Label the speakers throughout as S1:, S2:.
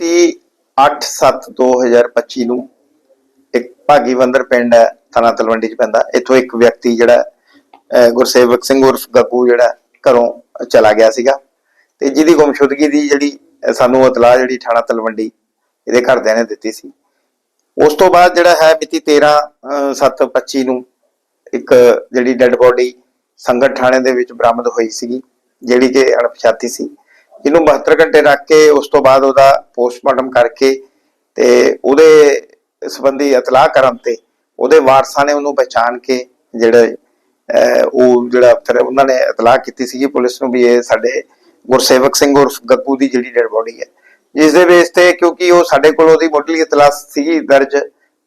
S1: 30 8/7/2025 ਨੂੰ ਇੱਕ ਭਾਗੀਵੰਦਰ ਪਿੰਡ ਹੈ, ਥਾਣਾ ਤਲਵੰਡੀ ਚ ਪੈਂਦਾ। ਇੱਥੋਂ ਇੱਕ ਵਿਅਕਤੀ ਜਿਹੜਾ ਗੁਰਸੇਵਕ ਸਿੰਘ ਉਰਫ ਗੱਗੂ ਜਿਹੜਾ ਘਰੋਂ ਚਲਾ ਗਿਆ ਸੀਗਾ। ਤੇ ਜਿਹਦੀ ਗੁੰਮਸ਼ੁਦਗੀ ਦੀ ਜਿਹੜੀ ਸਾਨੂੰ ਇਤਲਾਹ ਜਿਹੜੀ ਥਾਣਾ ਤਲਵੰਡੀ ਇਹਦੇ ਘਰਦਿਆਂ ਨੇ ਦਿੱਤੀ ਸੀ। ਉਸ ਤੋਂ ਬਾਅਦ ਜਿਹੜਾ ਹੈ ਮਿਤੀ 13/7/25 ਨੂੰ ਇੱਕ ਜਿਹੜੀ ਡੈੱਡ ਬੋਡੀ ਸੰਗਤ ਥਾਣੇ ਦੇ ਵਿੱਚ ਬਰਾਮਦ ਹੋਈ ਸੀਗੀ, ਜਿਹੜੀ ਕਿ ਅਣਪਛਾਤੀ ਸੀ। ਇਹਨੂੰ 72 ਘੰਟੇ ਰੱਖ ਕੇ, ਉਸ ਤੋਂ ਬਾਅਦ ਉਹਦਾ ਪੋਸਟਮਾਰਟਮ ਕਰਕੇ ਤੇ ਉਹਦੇ ਸੰਬੰਧੀ ਇਤਲਾਹ ਕਰਨ ਤੇ ਉਹਦੇ ਵਾਰਸਾਂ ਨੇ ਉਹਨੂੰ ਪਛਾਣ ਕੇ ਜਿਹੜੇ ਉਹ ਜਿਹੜਾ ਫਿਰ ਉਹਨਾਂ ਨੇ ਇਤਲਾਹ ਕੀਤੀ ਸੀਗੀ ਪੁਲਿਸ ਨੂੰ ਵੀ ਇਹ ਸਾਡੇ ਗੁਰਸੇਵਕ ਸਿੰਘ ਉਰਫ ਗੱਗੂ ਦੀ ਜਿਹੜੀ ਡੈਡ ਬੋਡੀ ਹੈ। ਜਿਸ ਦੇ ਬੇਸ ਤੇ ਕਿਉਂਕਿ ਉਹ ਸਾਡੇ ਕੋਲ ਉਹਦੀ ਮੁੱਢਲੀ ਇਤਲਾਹ ਸੀਗੀ ਦਰਜ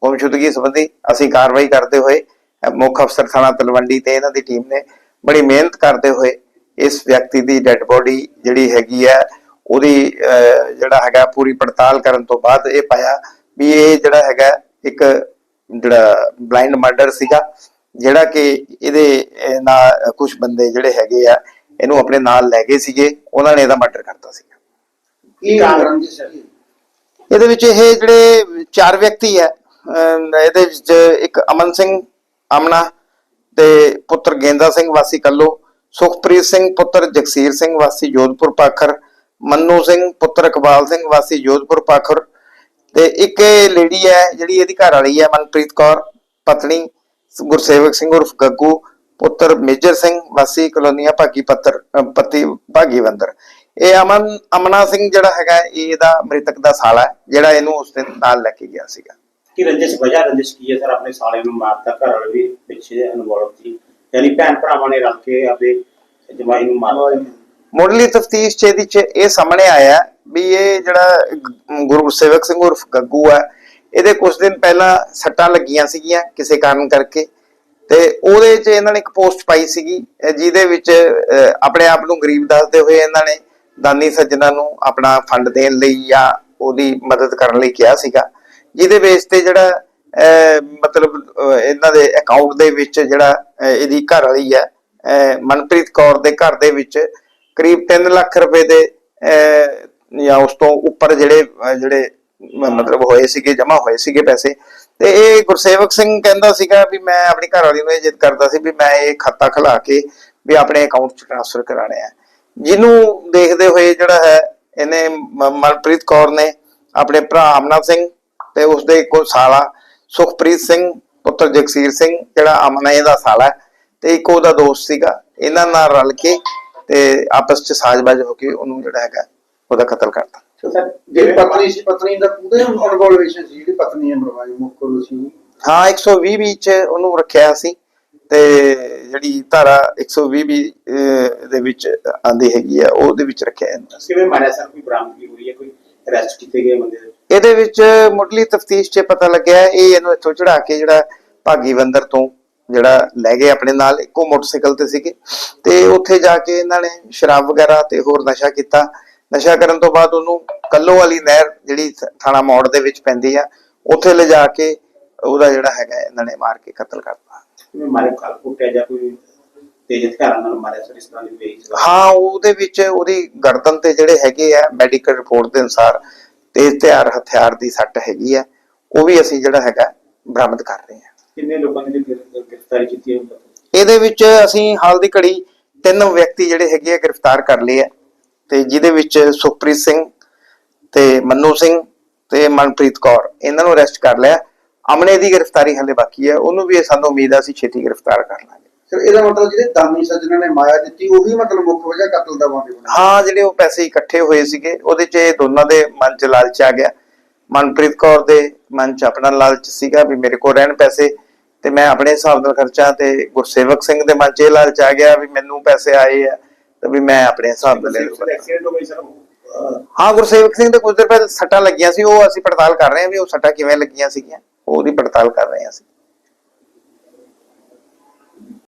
S1: ਗੁੰਮਸ਼ੁਦਗੀ ਸੰਬੰਧੀ ਅਸੀਂ ਕਾਰਵਾਈ ਕਰਦੇ ਹੋਏ, ਮੁੱਖ ਅਫਸਰ ਥਾਣਾ ਤਲਵੰਡੀ ਤੇ ਇਹਨਾਂ ਦੀ ਟੀਮ ਨੇ ਬੜੀ ਮਿਹਨਤ ਕਰਦੇ ਹੋਏ ਇਸ ਵਿਅਕਤੀ ਦੀ ਡੈਡ ਬੋਡੀ ਜਿਹੜੀ ਹੈਗੀ ਹੈ ਉਹਦੀ ਜਿਹੜਾ ਹੈਗਾ ਪੂਰੀ ਪੜਤਾਲ ਕਰਨ ਤੋਂ ਬਾਅਦ ਇਹ ਪਾਇਆ ਵੀ ਇਹ ਜਿਹੜਾ ਹੈਗਾ ਇੱਕ ਜਿਹੜਾ ਬਲਾਈਂਡ ਮਰਡਰ ਸੀਗਾ ਜਿਹੜਾ ਕਿ ਇਹਦੇ ਨਾਲ ਕੁਝ ਬੰਦੇ ਜਿਹੜੇ ਹੈਗੇ ਆ ਇਹਨੂੰ ਆਪਣੇ ਨਾਲ ਲੈ ਗਏ ਸੀਗੇ ਉਹਨਾਂ ਨੇ ਇਹਦਾ ਮਰਡਰ ਕਰਤਾ ਸੀਗਾ।
S2: ਕੀ ਕਾਰਨ ਜੀ ਸਰ?
S1: ਇਹਦੇ ਵਿੱਚ ਇਹ ਜਿਹੜੇ ਚਾਰ ਵਿਅਕਤੀ ਹੈ ਇਹਦੇ ਵਿੱਚ ਇੱਕ ਅਮਨ ਸਿੰਘ ਅਮਨਾ ਤੇ ਪੁੱਤਰ ਗੇਂਦਾ ਸਿੰਘ ਵਾਸੀ ਕੱਲੋ ਸੁਖਪ੍ਰੀਤ ਸਿੰਘ ਪੁੱਤਰ ਜਗਸੀਰ ਸਿੰਘ ਵਾਸੀ ਜੋਧਪੁਰ ਪਾਖਰ, ਮੰਨੂ ਸਿੰਘ ਪੁੱਤਰ ਇਕਬਾਲ ਸਿੰਘ ਵਾਸੀ ਜੋਧਪੁਰ ਪਾਖਰ ਤੇ ਇੱਕ ਲੇਡੀ ਹੈ ਜਿਹੜੀ ਇਹਦੀ ਘਰ ਵਾਲੀ ਹੈ, ਮਨਪ੍ਰੀਤ ਕੌਰ, ਪਤਨੀ ਗੁਰਸੇਵਕ ਸਿੰਘ ਉਰਫ ਗੱਗੂ, ਪੁੱਤਰ ਮੇਜਰ ਸਿੰਘ ਵਾਸੀ ਕਲੋਨੀਆ ਭਾਗੀ ਪੱਤਰ, ਅਹ ਪਤੀ ਭਾਗੀਵੰਦਰ। ਇਹ ਅਮਨ, ਅਮਨਾ ਸਿੰਘ ਜਿਹੜਾ ਹੈਗਾ ਇਹਦਾ ਮ੍ਰਿਤਕ ਦਾ ਸਾਲਾ ਹੈ, ਜਿਹੜਾ ਇਹਨੂੰ ਉਸ ਦਿਨ ਨਾਲ ਲੈ ਕੇ ਗਿਆ ਸੀਗਾ।
S2: ਕੀ ਰੰਜਿਸ਼, ਵਜ੍ਹਾ ਰੰਜਿਸ਼ ਕੀ ਹੈ ਸਰ? ਆਪਣੇ ਸਾਲੇ ਨੂੰ ਮਾਰਤਾ, ਘਰ ਵਾਲੇ ਵੀ ਪਿੱਛੇ ਇਨਵੋਲਵ ਸੀ। ਯਾਨੀ ਭੈਣ ਭਰਾਵਾਂ ਨੇ ਰਲ ਕੇ ਆਪਣੇ ਜਮਾਈ ਨੂੰ ਮਾਰਤਾ
S1: ਮੁੱਢਲੀ ਤਫਤੀਸ਼ ਚ ਇਹਦੀ ਚ ਇਹ ਸਾਹਮਣੇ ਆਇਆ ਵੀ ਇਹ ਜਿਹੜਾ ਗੁਰੂ ਸੇਵਕ ਸਿੰਘ ਉਰਫ ਗੱਗੂ ਹੈ ਇਹਦੇ ਕੁਝ ਦਿਨ ਪਹਿਲਾਂ ਸੱਟਾਂ ਲੱਗੀਆਂ ਸੀਗੀਆਂ ਕਿਸੇ ਕਾਰਨ ਕਰਕੇ ਤੇ ਉਹਦੇ ਚ ਇਹਨਾਂ ਨੇ ਇੱਕ ਪੋਸਟ ਪਾਈ ਸੀਗੀ ਜਿਹਦੇ ਵਿੱਚ ਆਪਣੇ ਆਪ ਨੂੰ ਗਰੀਬ ਦੱਸਦੇ ਹੋਏ ਇਹਨਾਂ ਨੇ ਦਾਨੀ ਸੱਜਣਾ ਨੂੰ ਆਪਣਾ ਫੰਡ ਦੇਣ ਲਈ ਜਾਂ ਉਹਦੀ ਮਦਦ ਕਰਨ ਲਈ ਕਿਹਾ ਸੀਗਾ, ਜਿਹਦੇ ਬੇਸ ਤੇ ਜਿਹੜਾ ਮਤਲਬ ਇਹਨਾਂ ਦੇ ਅਕਾਊਂਟ ਦੇ ਵਿੱਚ ਜਿਹੜਾ ਇਹਦੀ ਘਰ ਵਾਲੀ ਹੈ ਮਨਪ੍ਰੀਤ ਕੌਰ ਦੇ ਘਰ ਦੇ ਵਿੱਚ ਕਰੀਬ 3 ਲੱਖ ਰੁਪਏ ਦੇ ਜਾਂ ਉਸ ਤੋਂ ਉੱਪਰ ਜਿਹੜੇ ਜਿਹੜੇ ਮਤਲਬ ਹੋਏ ਸੀਗੇ, ਜਮ੍ਹਾਂ ਹੋਏ ਸੀਗੇ ਪੈਸੇ। ਤੇ ਇਹ ਗੁਰਸੇਵਕ ਸਿੰਘ ਕਹਿੰਦਾ ਸੀਗਾ ਵੀ ਮੈਂ ਆਪਣੀ ਘਰ ਵਾਲੀ ਨੂੰ ਇਹ ਜਿੱਦ ਕਰਦਾ ਸੀ ਵੀ ਮੈਂ ਇਹ ਖਾਤਾ ਖੁਲਾ ਕੇ ਵੀ ਆਪਣੇ ਅਕਾਊਂਟ 'ਚ ਟ੍ਰਾਂਸਫਰ ਕਰਾਣੇ ਆ। ਜਿਹਨੂੰ ਦੇਖਦੇ ਹੋਏ ਜਿਹੜਾ ਹੈ, ਇਹਨੇ ਮਨਪ੍ਰੀਤ ਕੌਰ ਨੇ ਆਪਣੇ ਭਰਾ ਅਮਨਾ ਸਿੰਘ ਤੇ ਉਸਦੇ ਇੱਕੋ ਸਾਲਾ ਸੁਖਪ੍ਰੀਤ ਸਿੰਘ ਪੁੱਤਰ ਜਗਸੀਰ ਸਿੰਘ ਜਿਹੜਾ ਅਮਨਾ ਦਾ ਸਾਲਾ ਹੈ, ਤੇ ਇੱਕ ਉਹਦਾ ਦੋਸਤ ਸੀਗਾ। ਇਹਨਾਂ ਨਾਲ ਰਲ ਕੇ ਤੇ ਆਪਸ 'ਚ ਸਾਜ਼ਬਾਜ਼ ਹੋ ਕੇ ਉਹਨੂੰ ਜਿਹੜਾ ਹੈਗਾ ਉਹਦਾ ਕਤਲ ਕਰਤਾ।
S2: ਸਰ
S3: ਜਿਹੜੀ ਪਤਨੀ ਸੀ ਪਤਨੀ ਦਾ ਪੂਰੇ ਇਨਵੋਲਵੇਸ਼ਨ ਸੀ ਜਿਹੜੀ ਪਤਨੀ ਹੈ ਮਰਵਾਈ ਮੁੱਖ ਉਹ ਸੀ।
S1: ਹਾਂ 120 ਵਿੱਚ ਉਹਨੂੰ ਰੱਖਿਆ ਸੀ ਤੇ ਜਿਹੜੀ ਧਾਰਾ 120 ਵੀ ਦੇ ਵਿੱਚ ਆਂਦੀ ਹੈਗੀ ਆ ਉਹਦੇ ਵਿੱਚ ਰੱਖਿਆ ਇਹਨੂੰ।
S2: ਕਿਵੇਂ ਮਾਰਿਆ ਸਰ? ਕੋਈ ਬਰਾਮਦਗੀ ਹੋਈ ਹੈ? ਕੋਈ ਅਰੈਸਟ ਕੀਤੇ ਗਏ ਬੰਦੇ ਦੇ?
S1: ਇਹਦੇ ਵਿੱਚ ਮੁੱਢਲੀ ਤਫਤੀਸ਼ 'ਚ ਪਤਾ ਲੱਗਿਆ ਇਹ ਇਹਨੂੰ ਇੱਥੋਂ ਚੜਾ ਕੇ ਜਿਹੜਾ ਭਾਗੀਵੰਦਰ ਤੋਂ ਜਿਹੜਾ ਲੈ ਗਏ ਆਪਣੇ ਨਾਲ ਇੱਕੋ ਮੋਟਰਸਾਈਕਲ ਤੇ ਸੀਗੇ। ਤੇ ਉੱਥੇ ਜਾ ਕੇ ਇਹਨਾਂ ਨੇ ਸ਼ਰਾਬ ਵਗੈਰਾ ਤੇ ਹੋਰ ਨਸ਼ਾ ਕੀਤਾ। ਨਸ਼ਾ ਕਰਨ ਤੋਂ ਬਾਅਦ ਉਹਨੂੰ ਕੱਲੋ ਵਾਲੀ ਨਹਿਰ ਜਿਹੜੀ ਥਾਣਾ ਮੋੜ ਦੇ ਵਿੱਚ ਪੈਂਦੀ ਆ ਉੱਥੇ ਲਿਜਾ ਕੇ ਉਹਦਾ ਜਿਹੜਾ ਹੈਗਾ ਇਹਨਾਂ ਨੇ ਮਾਰ ਕੇ ਕਤਲ ਕਰਤਾ
S2: ਮਾਰੇ ਕਾਲ ਕੁੱਟਿਆ ਜਾਂ ਕੋਈ ਤੇਜ਼ ਹਥਿਆਰਾਂ ਨਾਲ ਮਾਰਿਆ ਸਰ ਇਸ ਤਰ੍ਹਾਂ ਦੀ ਵੇਖ
S1: ਹਾਂ ਉਹਦੇ ਵਿੱਚ ਉਹਦੀ ਗਰਦਨ ਤੇ ਜਿਹੜੇ ਹੈਗੇ ਆ ਮੈਡੀਕਲ ਰਿਪੋਰਟ ਦੇ ਅਨੁਸਾਰ ਤੇਜ਼ ਧਾਰ ਹਥਿਆਰ ਦੀ ਸੱਟ ਹੈਗੀ ਆ ਉਹ ਵੀ ਅਸੀਂ ਜਿਹੜਾ ਹੈਗਾ ਬਰਾਮਦ ਕਰ ਰਹੇ ਹਾਂ।
S2: ਕਿੰਨੇ ਲੋਕਾਂ ਨੇ ਗ੍ਰਿ- ਗ੍ਰਿਫਤਾਰੀ ਕੀਤੀ ਹੈ
S1: ਇਹਦੇ ਵਿੱਚ ਅਸੀਂ ਹਾਲ ਦੀ ਘੜੀ ਤਿੰਨ ਵਿਅਕਤੀ ਜਿਹੜੇ ਹੈਗੇ ਆ ਗ੍ਰਿਫਤਾਰ ਕਰ ਲਏ ਆ ਤੇ ਜਿਹਦੇ ਵਿੱਚ ਸੁਖਪ੍ਰੀਤ ਸਿੰਘ ਤੇ ਮੰਨੂ ਸਿੰਘ ਤੇ ਮਨਪ੍ਰੀਤ ਕੌਰ ਇਹਨਾਂ ਨੂੰ ਅਰੈਸਟ ਕਰ ਲਿਆ। ਅਮਨੇ ਦੀ ਗ੍ਰਿਫਤਾਰੀ ਹਲੇ ਬਾਕੀ ਹੈ ਉਹਨੂੰ ਵੀ ਸਾਨੂੰ ਉਮੀਦ ਆ ਅਸੀਂ ਛੇਤੀ ਗ੍ਰਿਫਤਾਰ ਕਰ ਲਾਂਗੇ।
S3: ਫਿਰ ਇਹਦਾ ਮਤਲਬ ਜਿਹੜੇ ਦਾਨੀ ਸੱਜਣਾ ਨੇ ਮਾਇਆ ਦਿੱਤੀ ਉਹੀ ਮਤਲਬ ਮੁੱਖ ਵਜ੍ਹਾ ਕਤਲ ਦਾ ਵਾਂਗੇ ਬਣਿਆ।
S1: ਹਾਂ ਜਿਹੜੇ ਉਹ ਪੈਸੇ ਇਕੱਠੇ ਹੋਏ ਸੀਗੇ ਉਹਦੇ 'ਚ ਇਹ ਦੋਨਾਂ ਦੇ ਮਨ 'ਚ ਲਾਲਚ ਆ ਗਿਆ। ਮਨਪ੍ਰੀਤ ਕੌਰ ਦੇ ਮਨ 'ਚ ਆਪਣਾ ਲਾਲਚ ਸੀਗਾ ਵੀ ਮੇਰੇ ਕੋਲ ਰਹਿਣ ਪੈਸੇ ਤੇ ਮੈਂ ਆਪਣੇ ਹਿਸਾਬ ਨਾਲ ਖਰਚਾ ਤੇ ਗੁਰਸੇਵਕ ਸਿੰਘ ਦੇ ਮਨ 'ਚ ਇਹ ਲਾਲਚ ਆ ਗਿਆ ਵੀ ਮੈਨੂੰ ਪੈਸੇ ਆਏ ਆ ਤੇ ਵੀ ਮੈਂ ਆਪਣੇ ਹਿਸਾਬ ਨਾਲ ਲੈ ਲੂੰਗਾ
S2: ਐਕਸੀਡੈਂਟ ਹੋ ਗਈ ਸਰ? ਅਹ,
S1: ਹਾਂ ਗੁਰਸੇਵਕ ਸਿੰਘ ਦੇ ਕੁਝ ਦਿਨ ਪਹਿਲਾਂ ਸੱਟਾਂ ਲੱਗੀਆਂ ਸੀ ਉਹ ਅਸੀਂ ਪੜਤਾਲ ਕਰ ਰਹੇ ਹਾਂ ਵੀ ਉਹ ਸੱਟਾਂ ਕਿਵੇਂ ਲੱਗੀਆਂ ਸੀਗੀਆਂ। ਉਹਦੀ ਪੜਤਾਲ ਕਰ ਰਹੇ ਹਾਂ ਅਸੀਂ।